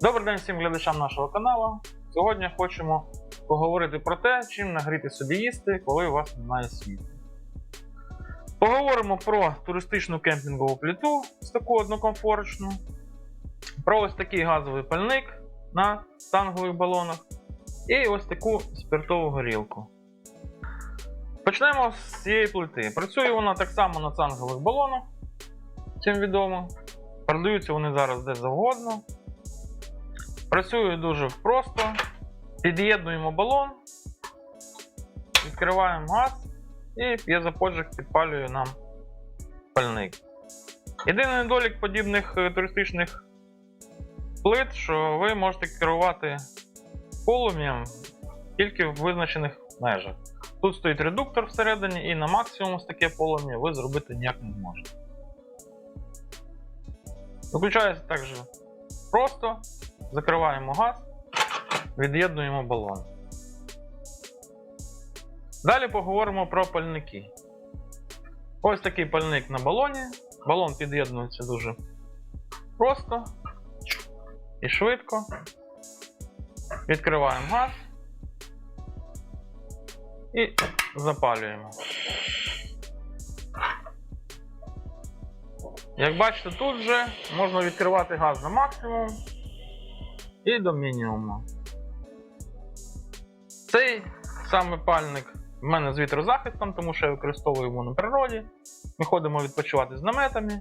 Добрий день всім глядачам нашого каналу. Сьогодні хочемо поговорити про те, чим нагріти собі їсти, коли у вас немає світла. Поговоримо про туристичну кемпінгову плиту з таку однокомфорочну, про ось такий газовий пальник на тангових балонах і ось таку спиртову горілку. Почнемо з цієї плити. Працює вона так само на цангових балонах, цим відомо. Продаються вони зараз де завгодно. Працює дуже просто. Під'єднуємо балон, відкриваємо газ і п'єзоподжик підпалює нам пальник. Єдиний недолік подібних е, туристичних плит, що ви можете керувати полум'ям тільки в визначених межах. Тут стоїть редуктор всередині, і на максимум ось таке полум'я ви зробити ніяк не зможете. Виключається також просто, закриваємо газ, від'єднуємо балон. Далі поговоримо про пальники. Ось такий пальник на балоні. Балон під'єднується дуже просто і швидко. Відкриваємо газ і запалюємо. Як бачите, тут вже можна відкривати газ на максимум і до мінімуму. Цей саме пальник в мене з вітрозахистом, тому що я використовую його на природі. Ми ходимо відпочивати з наметами.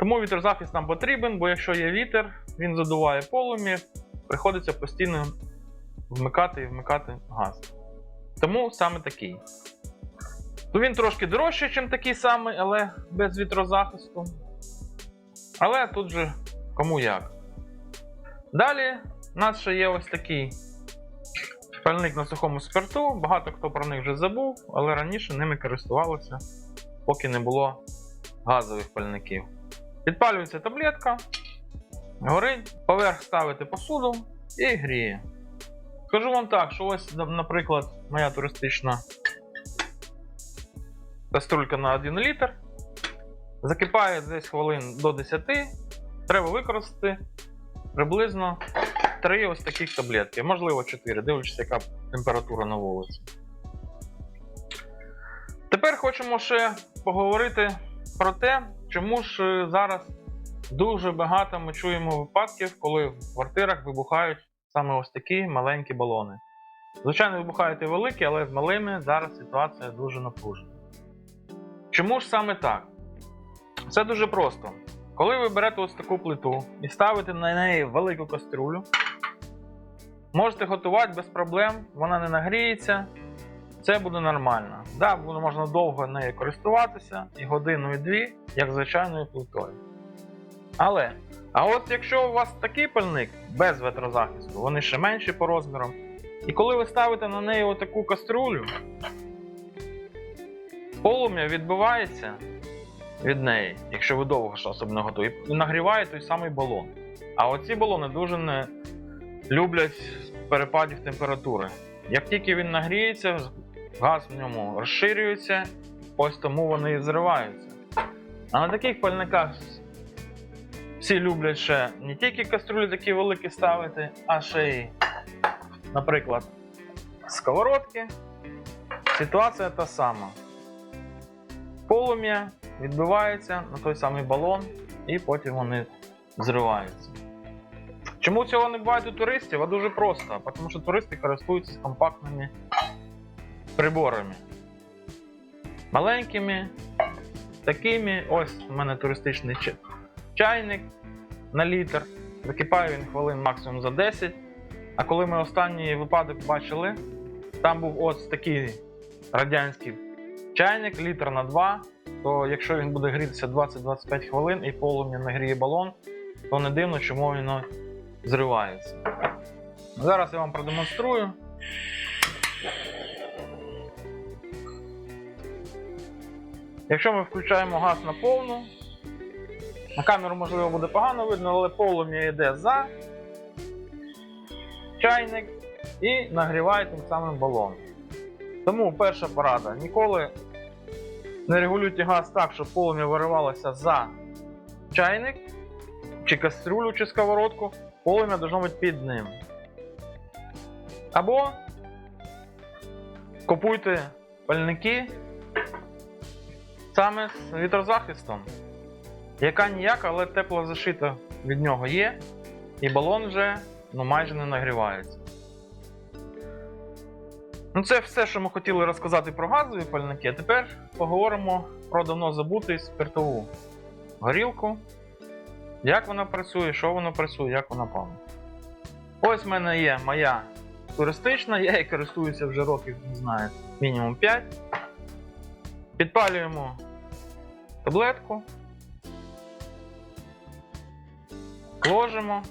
Тому вітрозахист нам потрібен, бо якщо є вітер, він задуває полум'я, приходиться постійно вмикати і вмикати газ. Тому саме такий. Ну, він трошки дорожчий, ніж такий самий, але без вітрозахисту. Але тут же кому як. Далі у нас ще є ось такий пальник на сухому спирту. Багато хто про них вже забув, але раніше ними користувалися, поки не було газових пальників. Підпалюється таблетка, горить, поверх ставите посуду і гріє. Скажу вам так, що ось, наприклад, моя туристична каструлька на 1 літр. Закипає десь хвилин до 10. Треба використати приблизно 3 ось таких таблетки, можливо 4, дивлячись, яка температура на вулиці. Тепер хочемо ще поговорити про те, чому ж е, зараз дуже багато ми чуємо випадків, коли в квартирах вибухають саме ось такі маленькі балони. Звичайно, вибухають і великі, але з малими зараз ситуація дуже напружена. Чому ж саме так? Все дуже просто. Коли ви берете ось таку плиту і ставите на неї велику каструлю, можете готувати без проблем, вона не нагріється, це буде нормально. Да, можна довго нею користуватися, і годину, і дві, як звичайною плитою. Але, а от якщо у вас такий пальник без ветрозахисту, вони ще менші по розмірам, і коли ви ставите на неї отаку каструлю, полум'я відбивається від неї, якщо ви довго ж особливо готові, і нагріває той самий балон. А оці балони дуже не люблять перепадів температури. Як тільки він нагріється, газ в ньому розширюється, ось тому вони і зриваються. А на таких пальниках всі люблять ще не тільки каструлі такі великі ставити, а ще й, наприклад, сковородки. Ситуація та сама. Полум'я відбивається на той самий балон, і потім вони зриваються. Чому цього не буває у туристів? А дуже просто. Тому що туристи користуються компактними приборами. Маленькими, такими. Ось у мене туристичний чайник на літр. Закипає він хвилин максимум за 10. А коли ми останній випадок бачили, там був ось такий радянський чайник, літр на 2, то якщо він буде грітися 20-25 хвилин і полум'я нагріє балон, то не дивно, чому він зривається. Зараз я вам продемонструю. Якщо ми включаємо газ на повну, на камеру можливо буде погано видно, але полум'я йде за чайник і нагріває тим самим балон. Тому перша порада: ніколи не регулюйте газ так, щоб полум'я виривалося за чайник, чи кастрюлю, чи сковородку, полум'я должно бути під ним. Або купуйте пальники саме з вітрозахистом. Яка ніяка, але теплозащита від нього є, і балон вже ну, майже не нагрівається. Ну, це все, що ми хотіли розказати про газові пальники. А тепер поговоримо про давно забутий спиртову горілку. Як вона працює, що вона працює, як вона палить. Ось в мене є моя туристична, я її користуюся вже років, не знаю, мінімум 5. Підпалюємо таблетку. Ложимо.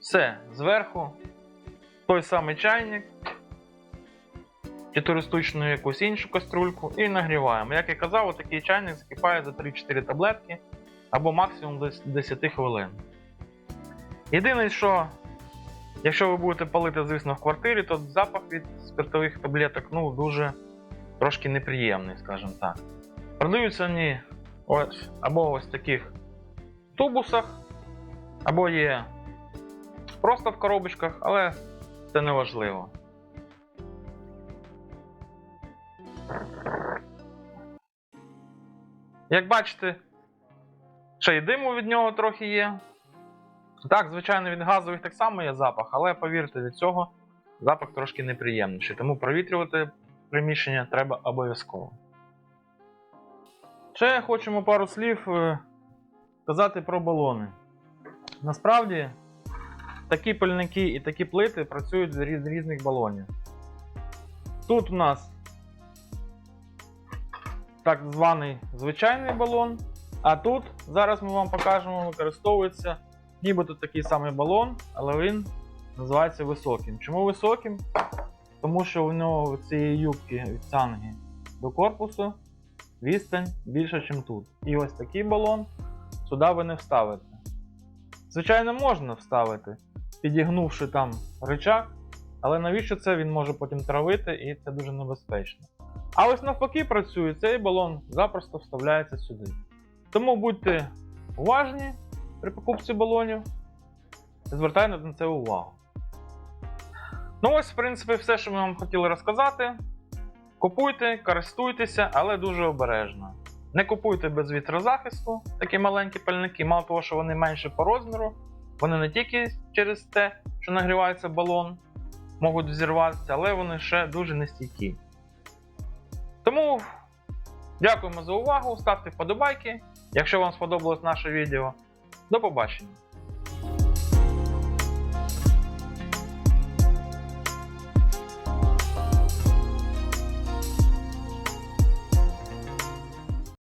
Все, зверху той самий чайник чи туристичну якусь іншу каструльку і нагріваємо. Як я казав, такий чайник закипає за 3-4 таблетки або максимум десь 10 хвилин. Єдине, що якщо ви будете палити, звісно, в квартирі, то запах від спиртових таблеток ну, дуже трошки неприємний, скажімо так. Продаються вони ось, або ось таких тубусах, або є просто в коробочках, але це не важливо. Як бачите, ще й диму від нього трохи є. Так, звичайно, від газових так само є запах, але повірте, від цього запах трошки неприємніший. Тому провітрювати приміщення треба обов'язково. Ще хочемо пару слів е, сказати про балони. Насправді, такі пальники і такі плити працюють з різних балонів. Тут у нас так званий звичайний балон. А тут зараз ми вам покажемо, використовується нібито такий самий балон, але він називається високим. Чому високим? Тому що у нього цієї юбки від цанги до корпусу відстань більша, ніж тут. І ось такий балон сюди ви не вставите. Звичайно, можна вставити, підігнувши там рычаг, але навіщо це він може потім травити і це дуже небезпечно. А ось навпаки працює, цей балон запросто вставляється сюди. Тому будьте уважні при покупці балонів і звертайте на це увагу. Ну ось, в принципі, все, що ми вам хотіли розказати. Купуйте, користуйтеся, але дуже обережно. Не купуйте без вітрозахисту такі маленькі пальники, мало того, що вони менше по розміру, вони не тільки через те, що нагрівається балон, можуть взірватися, але вони ще дуже нестійкі. Тому дякуємо за увагу, ставте вподобайки. Якщо вам сподобалось наше відео, до побачення!